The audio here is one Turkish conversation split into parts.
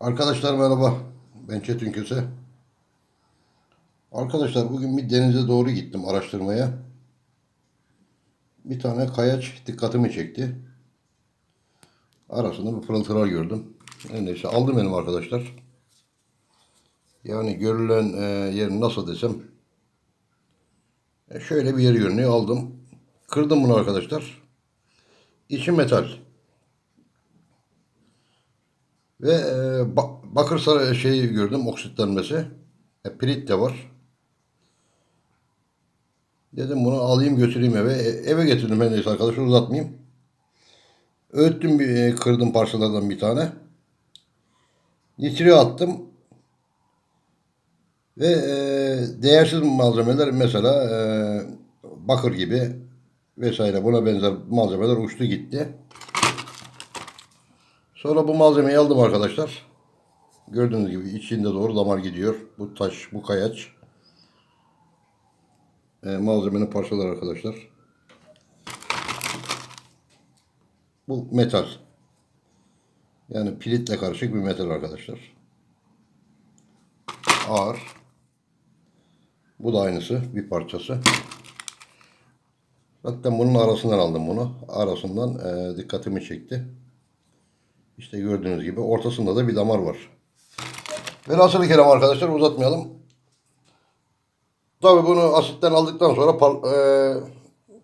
Arkadaşlar merhaba. Ben Çetin Köse. Arkadaşlar bugün bir denize doğru gittim araştırmaya. Bir tane kayaç dikkatimi çekti. Arasında bir pırıltılar gördüm. Her Neyse aldım benim arkadaşlar. Yani görülen e, yer nasıl desem. E, şöyle bir yer görünüyor aldım. Kırdım bunu arkadaşlar. İçi metal. Ve e, ba- bakır sarı şeyi gördüm oksitlenmesi. E, pirit de var. Dedim bunu alayım götüreyim eve. E, eve getirdim ben neyse arkadaşlar uzatmayayım. Öğüttüm bir e, kırdım parçalardan bir tane. Nitriye attım. Ve e, değersiz malzemeler mesela e, bakır gibi vesaire buna benzer malzemeler uçtu gitti. Sonra bu malzemeyi aldım arkadaşlar. Gördüğünüz gibi içinde doğru damar gidiyor. Bu taş, bu kayaç. E, malzemenin parçaları arkadaşlar. Bu metal. Yani piritle karışık bir metal arkadaşlar. Ağır. Bu da aynısı. Bir parçası. Zaten bunun arasından aldım bunu. Arasından e, dikkatimi çekti. İşte gördüğünüz gibi ortasında da bir damar var. Velhasılı kelam arkadaşlar uzatmayalım. Tabi bunu asitten aldıktan sonra e,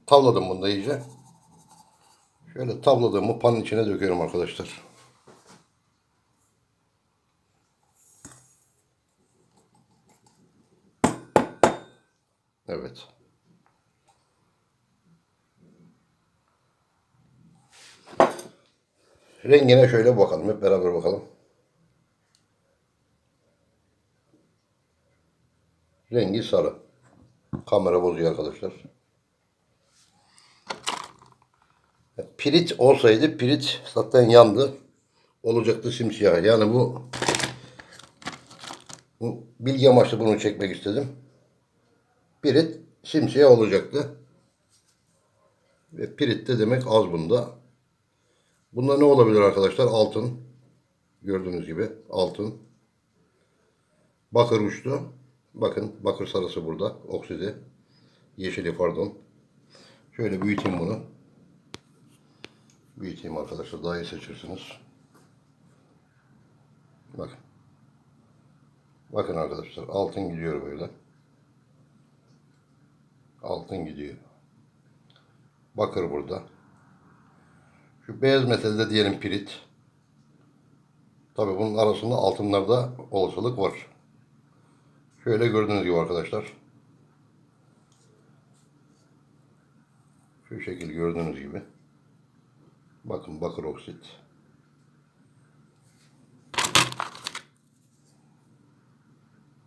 tavladım bunu da iyice. Şöyle tavladığımı panın içine döküyorum arkadaşlar. Evet. Rengine şöyle bakalım. Hep beraber bakalım. Rengi sarı. Kamera bozuyor arkadaşlar. Pirit olsaydı pirit zaten yandı. Olacaktı simsiyah. Yani bu, bu bilgi amaçlı bunu çekmek istedim. Pirit simsiyah olacaktı. Ve pirit de demek az bunda. Bunda ne olabilir arkadaşlar? Altın. Gördüğünüz gibi altın. Bakır uçtu. Bakın bakır sarısı burada. Oksidi. Yeşili pardon. Şöyle büyüteyim bunu. Büyüteyim arkadaşlar. Daha iyi seçirsiniz. Bakın. Bakın arkadaşlar. Altın gidiyor böyle. Altın gidiyor. Bakır burada. Şu beyaz metalde diyelim pirit. Tabi bunun arasında altınlarda olasılık var. Şöyle gördüğünüz gibi arkadaşlar. Şu şekil gördüğünüz gibi. Bakın bakır oksit.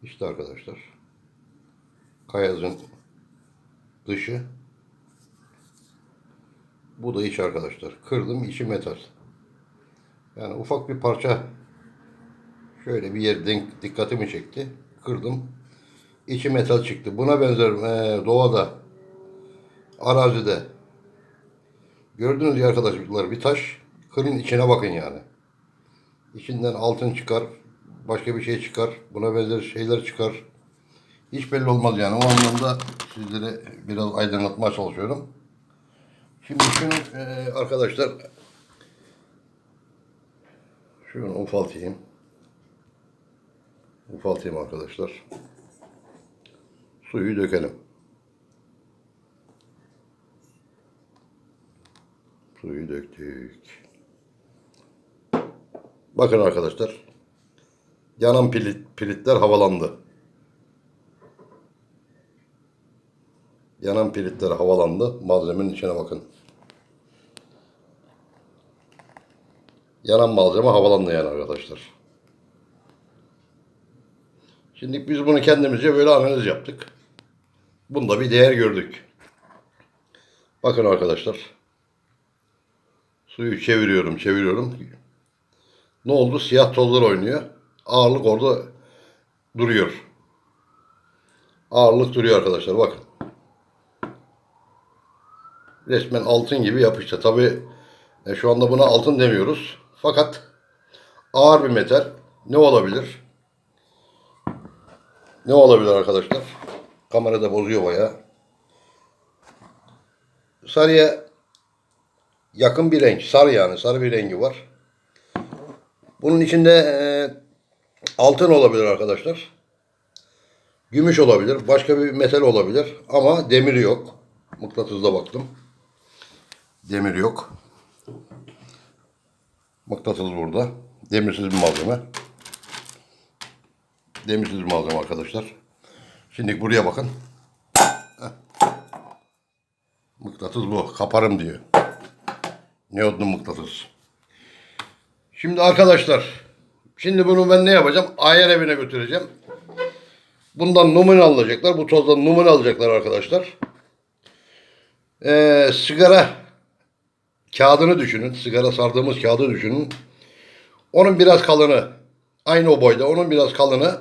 İşte arkadaşlar. Kayazın dışı. Bu da iç arkadaşlar. Kırdım içi metal. Yani ufak bir parça şöyle bir yer dikkatimi çekti. Kırdım. İçi metal çıktı. Buna benzer e, doğada arazide gördüğünüz ya arkadaşlar bir taş kırın içine bakın yani. İçinden altın çıkar. Başka bir şey çıkar. Buna benzer şeyler çıkar. Hiç belli olmaz yani. O anlamda sizlere biraz aydınlatmaya çalışıyorum. Şimdi şunu e, arkadaşlar şunu ufaltayım. Ufaltayım arkadaşlar. Suyu dökelim. Suyu döktük. Bakın arkadaşlar. Yanan pilit, pilitler havalandı. Yanan pilitler havalandı. Malzemenin içine bakın. Yanan malzeme havalandı yani arkadaşlar. Şimdi biz bunu kendimizce böyle analiz yaptık. Bunda bir değer gördük. Bakın arkadaşlar. Suyu çeviriyorum, çeviriyorum. Ne oldu? Siyah tozlar oynuyor. Ağırlık orada duruyor. Ağırlık duruyor arkadaşlar bakın. Resmen altın gibi yapıştı. Tabi şu anda buna altın demiyoruz. Fakat ağır bir metal. ne olabilir? Ne olabilir arkadaşlar? Kamerada bozuyor bayağı. Sarıya yakın bir renk. Sarı yani. Sarı bir rengi var. Bunun içinde e, altın olabilir arkadaşlar. Gümüş olabilir. Başka bir metal olabilir. Ama demir yok. Mıknatısla baktım. Demir yok. Mıknatıs burada. Demirsiz bir malzeme. Demirsiz bir malzeme arkadaşlar. Şimdi buraya bakın. Heh. Mıknatıs bu. Kaparım diyor. Neodlu mıknatıs. Şimdi arkadaşlar. Şimdi bunu ben ne yapacağım? Ayar evine götüreceğim. Bundan numune alacaklar. Bu tozdan numune alacaklar arkadaşlar. Ee, sigara kağıdını düşünün. Sigara sardığımız kağıdı düşünün. Onun biraz kalını aynı o boyda. Onun biraz kalını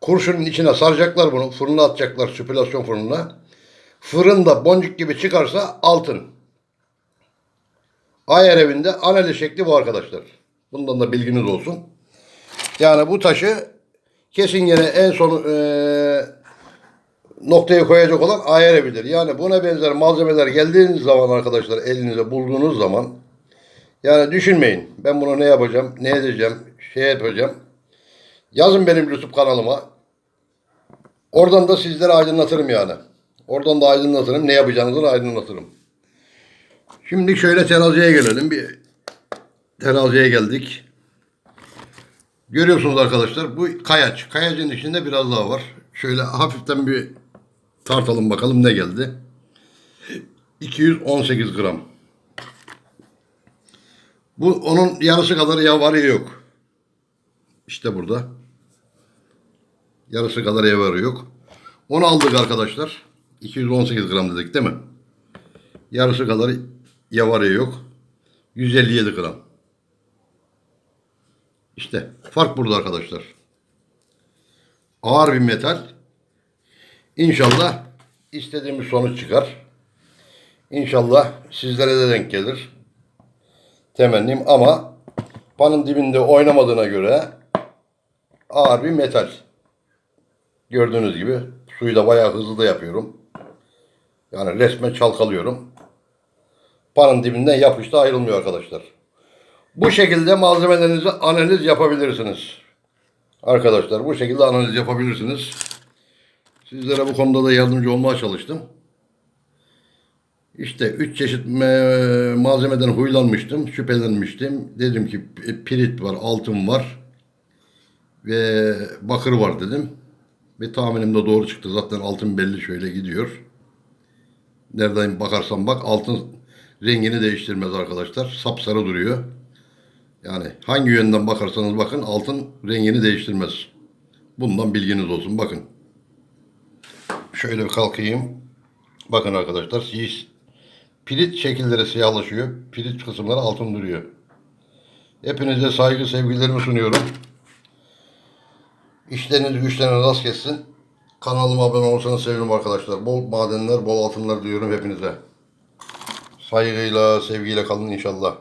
kurşunun içine saracaklar bunu. Fırına atacaklar süpülasyon fırınına. Fırında boncuk gibi çıkarsa altın. Ayar evinde analiz şekli bu arkadaşlar. Bundan da bilginiz olsun. Yani bu taşı kesin yine en son eee noktaya koyacak olan ayar evidir. Yani buna benzer malzemeler geldiğiniz zaman arkadaşlar elinize bulduğunuz zaman yani düşünmeyin. Ben bunu ne yapacağım, ne edeceğim, şey yapacağım. Yazın benim YouTube kanalıma. Oradan da sizlere aydınlatırım yani. Oradan da aydınlatırım. Ne yapacağınızı da aydınlatırım. Şimdi şöyle teraziye gelelim. Bir teraziye geldik. Görüyorsunuz arkadaşlar bu kayaç. Kayacın içinde biraz daha var. Şöyle hafiften bir tartalım bakalım ne geldi. 218 gram. Bu onun yarısı kadar yavarı yok. İşte burada. Yarısı kadar yavarı yok. Onu aldık arkadaşlar. 218 gram dedik değil mi? Yarısı kadar yavarı yok. 157 gram. İşte fark burada arkadaşlar. Ağır bir metal. İnşallah istediğimiz sonuç çıkar. İnşallah sizlere de denk gelir. Temennim ama panın dibinde oynamadığına göre ağır bir metal. Gördüğünüz gibi suyu da bayağı hızlı da yapıyorum. Yani resmen çalkalıyorum. Panın dibinden yapışta ayrılmıyor arkadaşlar. Bu şekilde malzemelerinizi analiz yapabilirsiniz. Arkadaşlar bu şekilde analiz yapabilirsiniz. Sizlere bu konuda da yardımcı olmaya çalıştım. İşte üç çeşit me- malzemeden huylanmıştım, şüphelenmiştim. Dedim ki pi- pirit var, altın var ve bakır var dedim. Ve tahminim de doğru çıktı. Zaten altın belli şöyle gidiyor. Nereden bakarsan bak altın rengini değiştirmez arkadaşlar. Sapsarı duruyor. Yani hangi yönden bakarsanız bakın altın rengini değiştirmez. Bundan bilginiz olsun. Bakın. Şöyle bir kalkayım. Bakın arkadaşlar. Siyah, pirit şekilleri siyahlaşıyor. Pirit kısımları altın duruyor. Hepinize saygı sevgilerimi sunuyorum. İşleriniz güçleriniz rast kessin. Kanalıma abone olursanız sevinirim arkadaşlar. Bol madenler, bol altınlar diliyorum hepinize. Saygıyla, sevgiyle kalın inşallah.